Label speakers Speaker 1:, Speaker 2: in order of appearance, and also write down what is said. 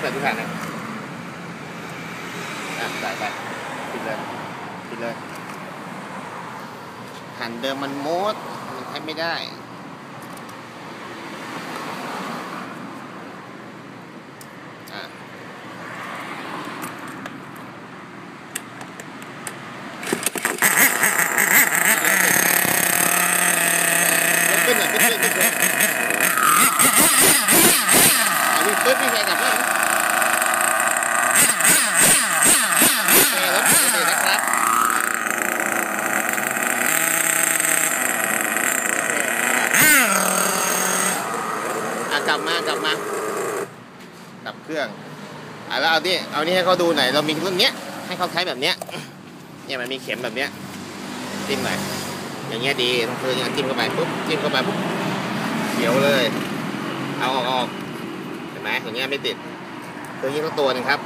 Speaker 1: เปิดทุกคันนะอะใส่ไปปิดเลยปิดเลย หันเดิมมันโมดมันใช้ไม่ได้อะยกขึ้นหน่อยขึ้นขึ้นขึ้น อันนี้ปึ๊บนี่ใส่กลับแล้วโอเครถปกตินะครับกลับมากลับมาดับเครื่องอะแล้วเอานี่เอานี่ให้เขาดูหน่อยเรามีเรื่องเนี้ย ให้เขาใช้แบบเนี้ยเนี่ยมันมีเข็มแบบเนี้ยจิ้มหน่อยอย่างเงี้ยดีต้องคืออย่างจิ้มเข้าไปปุ๊บจิ้มเข้าไปปุ๊บเขียวเลย เอาออกออก ไหมอย่างเงี้ยไม่ติดตัวนี้ก็ตัวหนึ่งครับ